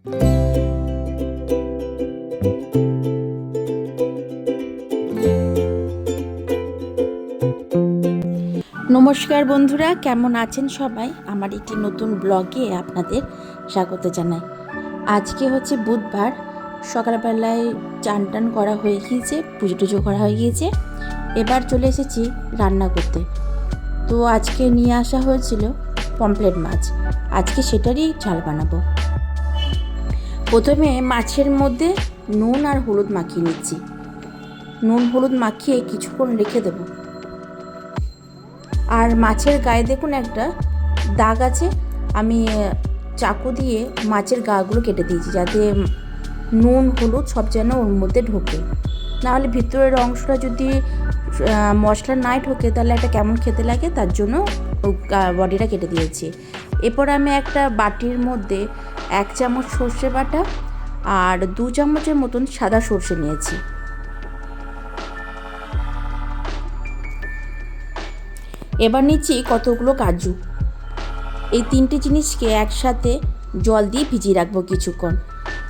নমস্কার বন্ধুরা, কেমন আছেন সবাই? আমার একটি নতুন ব্লগে আপনাদের স্বাগত জানাই। আজকে হচ্ছে বুধবার, সকালবেলায় চান টান করা হয়ে গিয়েছে পুজো টুজো করা হয়ে গিয়েছে। এবার চলে এসেছি রান্না করতে। তো আজকে নিয়ে আসা হয়েছিল পমপ্লেট মাছ। আজকে সেটারই ঝাল বানাবো। প্রথমে মাছের মধ্যে নুন আর হলুদ মাখিয়ে নিচ্ছি। নুন, হলুদ মাখিয়ে কিছুক্ষণ রেখে দেবো। আর মাছের গায়ে দেখুন একটা দাগ আছে, আমি চাকু দিয়ে মাছের গাগুলো কেটে দিয়েছি যাতে নুন, হলুদ সব যেন ওর মধ্যে ঢোকে। নাহলে ভিতরের অংশটা যদি মশলা নাই ঢোকে, তাহলে একটা কেমন খেতে লাগে তার জন্য বডিটা কেটে দিয়েছি। এরপর আমি একটা বাটির মধ্যে এক চামচ সর্ষে বাটা আর দু চামচের মতন সাদা সর্ষে নিয়েছি। এবার নিচ্ছি কতগুলো কাজু। এই তিনটে জিনিসকে একসাথে জল দিয়ে ভিজিয়ে রাখব কিছুক্ষণ।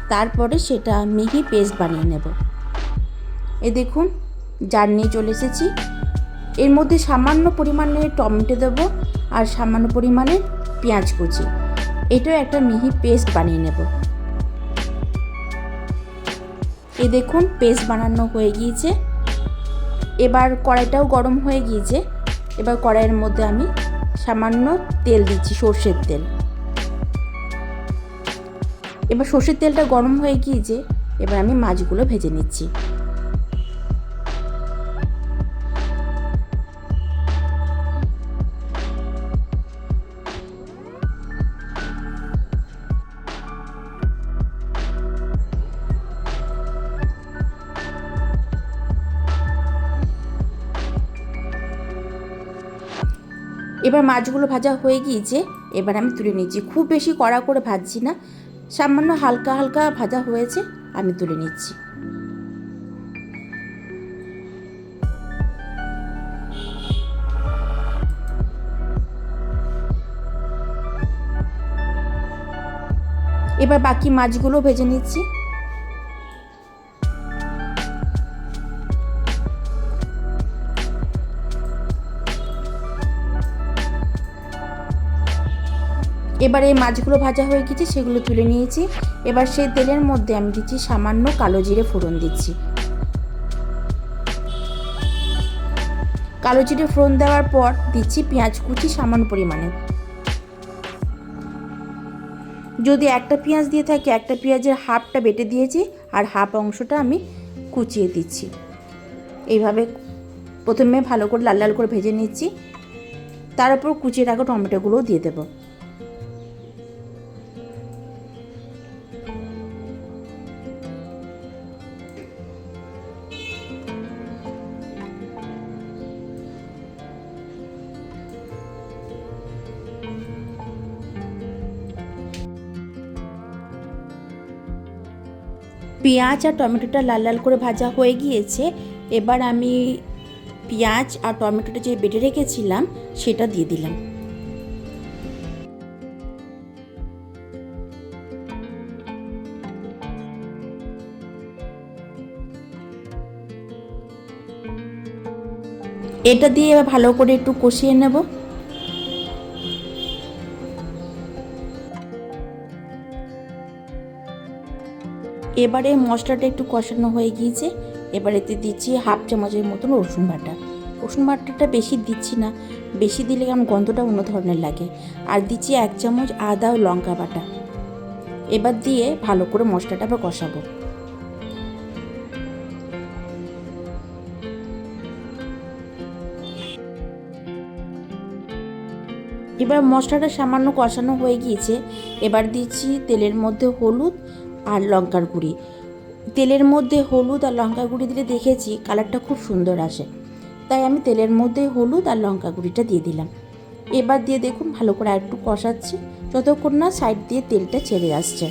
তারপরে সেটা মিহি পেস্ট বানিয়ে নেব। এ দেখুন, জার নিয়ে চলে এসেছি। এর মধ্যে সামান্য পরিমাণে টমেটো দেবো আর সামান্য পরিমাণে পেঁয়াজ কুচি। এটাও একটা মিহি পেস্ট বানিয়ে নেব। এ দেখুন, পেস্ট বানানো হয়ে গিয়েছে। এবার কড়াইটাও গরম হয়ে গিয়েছে। এবার কড়াইয়ের মধ্যে আমি সামান্য তেল দিচ্ছি, সর্ষের তেল। এবার সর্ষের তেলটা গরম হয়ে গিয়েছে, এবার আমি মাছগুলো ভেজে নিচ্ছি। এবার মাছগুলো ভাজা হয়ে গিয়েছে, এবার আমি তুলে নিচ্ছি খুব বেশি কড়া করে ভাজছি না, সামান্য হালকা হালকা ভাজা হয়েছে, আমি তুলে নিচ্ছি। এবার বাকি মাছগুলো ভেজে নিচ্ছি। এবার এই মাছগুলো ভাজা হয়ে গেছে, সেগুলো তুলে নিয়েছি। এবার সেই তেলের মধ্যে আমি দিচ্ছি সামান্য কালো জিরে ফোড়ন দিচ্ছি। কালো জিরে ফোড়ন দেওয়ার পর দিচ্ছি পেঁয়াজ কুচি সামান্য পরিমাণে। যদি একটা পেঁয়াজ দিয়ে থাকে, একটা পেঁয়াজের হাফটা বেটে দিয়েছি আর হাফ অংশটা আমি কুচিয়ে দিচ্ছি। এইভাবে প্রথমে ভালো করে লাল লাল করে ভেজে নিচ্ছি। তার উপর কুচিয়ে রাখা টমেটোগুলোও দিয়ে দেবো। পেঁয়াজ আর টমেটোটা লাল লাল করে ভাজা হয়ে গিয়েছে। এবার আমি পেঁয়াজ আর টমেটোটা যে বেটে রেখেছিলাম, সেটা দিয়ে দিলাম। এটা দিয়ে ভালো করে একটু কষিয়ে নেব। এবারে মশলাটা একটু কষানো হয়ে গিয়েছে। এবার এতে দিচ্ছি হাফ চামচের মতন রসুন বাটা। রসুন বাটাটা বেশি দিচ্ছি না, বেশি দিলে কারণ গন্ধটা অন্য ধরনের লাগে। আর দিচ্ছি এক চামচ আদা ও লঙ্কা বাটা। এবার দিয়ে ভালো করে মশলাটা আবার কষাবো। এবার মশলাটা সামান্য কষানো হয়ে গিয়েছে। এবার দিচ্ছি তেলের মধ্যে হলুদ আর লঙ্কার গুঁড়ি। তেলের মধ্যে হলুদ আর লঙ্কা গুঁড়ি দিলে দেখেছি কালারটা খুব সুন্দর আসে। তাই আমি তেলের মধ্যে হলুদ আর লঙ্কা গুঁড়িটা দিয়ে দিলাম। এবার দিয়ে দেখুন ভালো করে একটু কষাচ্ছি, যতক্ষণ না সাইড দিয়ে তেলটা ছেড়ে আসছে।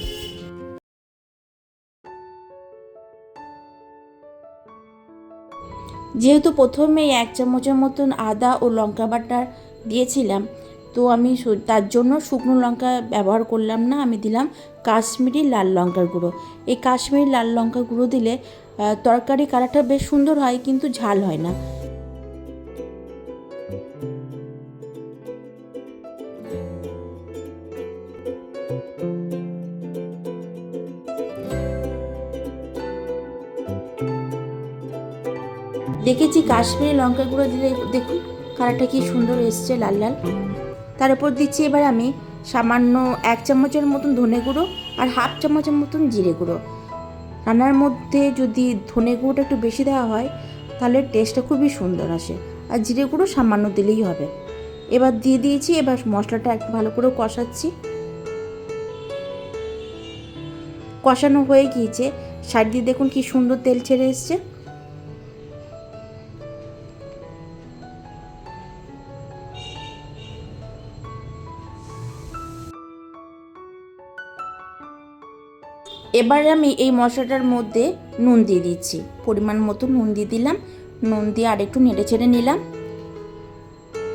যেহেতু প্রথমেই এক চামচের মতন আদা ও লঙ্কা বাটা দিয়েছিলাম তো আমি তার জন্য শুকনো লঙ্কা ব্যবহার করলাম না, আমি দিলাম কাশ্মীরি লাল লঙ্কার গুঁড়ো। এই কাশ্মীরি লাল লঙ্কা গুঁড়ো দিলে তরকারি কালারটা বেশ সুন্দর হয় কিন্তু ঝাল হয় না। দেখেছি কাশ্মীরি লঙ্কা গুঁড়ো দিলে, দেখুন, কালারটা কি সুন্দর এসছে লাল লাল। তার উপর দিচ্ছি এবার আমি সামান্য এক চামচের মতন ধনে গুঁড়ো আর হাফ চামচের মতন জিরে গুঁড়ো। রান্নার মধ্যে যদি ধনে গুঁড়োটা একটু বেশি দেওয়া হয়, তাহলে টেস্টটা খুবই সুন্দর আসে। আর জিরে গুঁড়ো সামান্য দিলেই হবে। এবার দিয়ে দিয়েছি, এবার মশলাটা একটু ভালো করে কষাচ্ছি। কষানো হয়ে গিয়েছে। সাইড দিয়ে দেখুন কি সুন্দর তেল ছেড়ে এসছে। এবার আমি এই মশলাটার মধ্যে নুন দিয়ে দিচ্ছি। পরিমাণ মতো নুন দিয়ে দিলাম। নুন দিয়ে আরেকটু নেড়ে ছেড়ে নিলাম।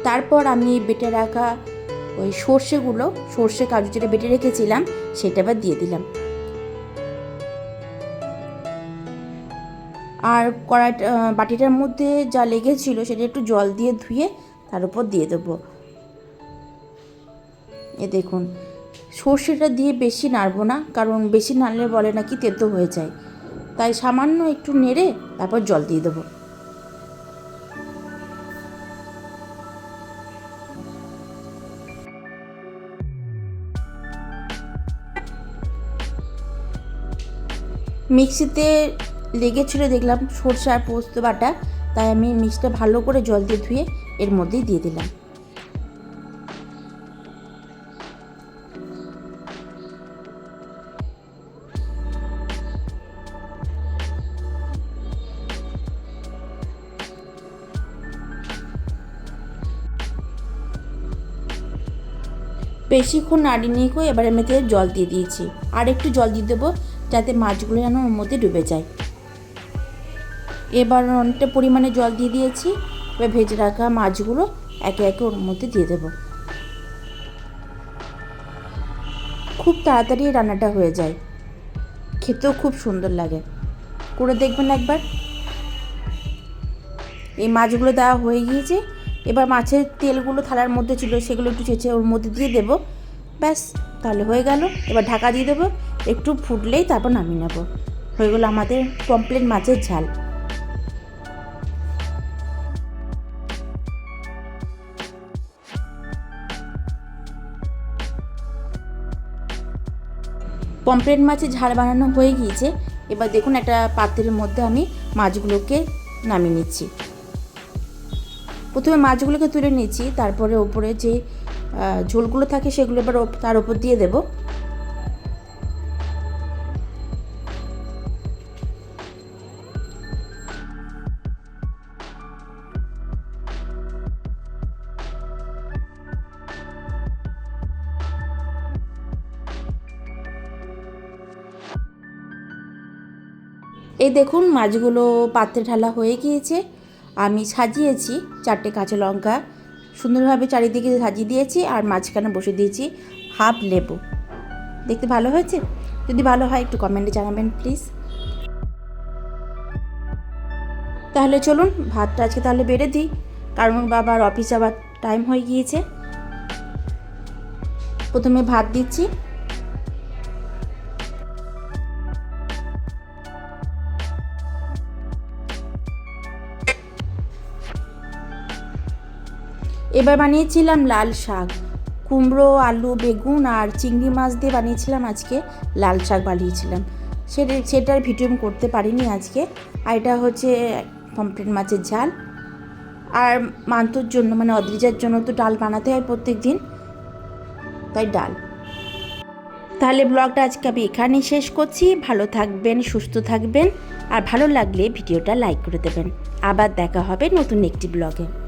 তারপর আমি বেটে রাখা ওই সর্ষেগুলো, সর্ষে কাজু যেটা বেটে রেখেছিলাম, সেটা এবার দিয়ে দিলাম। আর কড়াইটা বাটিটার মধ্যে যা লেগেছিল সেটা একটু জল দিয়ে ধুয়ে তার উপর দিয়ে দেবো। এ দেখুন সর্ষেটা দিয়ে বেশি নাড়বো না, কারণ বেশি নাড়লে বলে নাকি তেতো হয়ে যায়। তাই সামান্য একটু নেড়ে তারপর জল দিয়ে দেবো। মিক্সিতে লেগেছিল দেখলাম সর্ষে আর পোস্ত বাটা, তাই আমি মিক্সটা ভালো করে জল দিয়ে ধুয়ে এর মধ্যেই দিয়ে দিলাম। বেশিক্ষণ নাড়িয়ে নিয়ে করে এবার এমনিতে জল দিয়ে দিয়েছি। আর একটু জল দিয়ে দেবো যাতে মাছগুলো যেন ওর মধ্যে ডুবে যায়। এবার অনেকটা পরিমাণে জল দিয়ে দিয়েছি। এবার ভেজে রাখা মাছগুলো একে একে ওর মধ্যে দিয়ে দেবো। খুব তাড়াতাড়ি রান্নাটা হয়ে যায়। খেতেও খুব সুন্দর লাগে। করে দেখবেন একবার। এই মাছগুলো দেওয়া হয়ে গিয়েছে। এবার মাছের তেলগুলো থালার মধ্যে ছিল, সেগুলো একটু চেঁচে ওর মধ্যে দিয়ে দেবো। ব্যাস, তাহলে হয়ে গেল। এবার ঢাকা দিয়ে দেবো, একটু ফুটলেই তারপর নামিয়ে নেব। হয়ে গেলো আমাদের কমপ্লেন মাছের ঝাল। পমপ্লেট মাছের ঝাল বানানো হয়ে গিয়েছে। এবার দেখুন একটা পাত্রের মধ্যে আমি মাছগুলোকে নামিয়ে নিচ্ছি। প্রথমে মাছগুলোকে তুলে নিচ্ছি তারপরে ওপরে যে ঝোলগুলো থাকে সেগুলো এবার তার উপর দিয়ে দেব। এই দেখুন, মাছগুলো পাত্রে ঢালা হয়ে গিয়েছে। আমি সাজিয়েছি চারটে কাঁচা লঙ্কা, সুন্দরভাবে চারিদিকে সাজিয়ে দিয়েছি আর মাঝখানে বসে দিয়েছি হাফ লেবু। দেখতে ভালো হয়েছে? যদি ভালো হয় একটু কমেন্টে জানাবেন, প্লিজ। তাহলে চলুন, ভাতটা আজকে তাহলে বেড়ে দিই, কারণ বাবার অফিস যাওয়ার টাইম হয়ে গিয়েছে। প্রথমে ভাত দিচ্ছি। এবার বানিয়েছিলাম লাল শাক। কুমড়ো, আলু, বেগুন আর চিংড়ি মাছ দিয়ে বানিয়েছিলাম আজকে লাল শাক বানিয়েছিলাম। সেটা সেটার ভিডিও আমি করতে পারিনি আজকে। আর এটা হচ্ছে পমপ্লেট মাছের ঝাল। আর মান্তুর জন্য মানে অদ্রিজার জন্য তো ডাল বানাতে হয় প্রত্যেক দিন তাই ডাল। তাহলে ব্লগটা আজকে আমি এখানেই শেষ করছি। ভালো থাকবেন, সুস্থ থাকবেন। আর ভালো লাগলে ভিডিওটা লাইক করে দেবেন। আবার দেখা হবে নতুন একটি ব্লগে।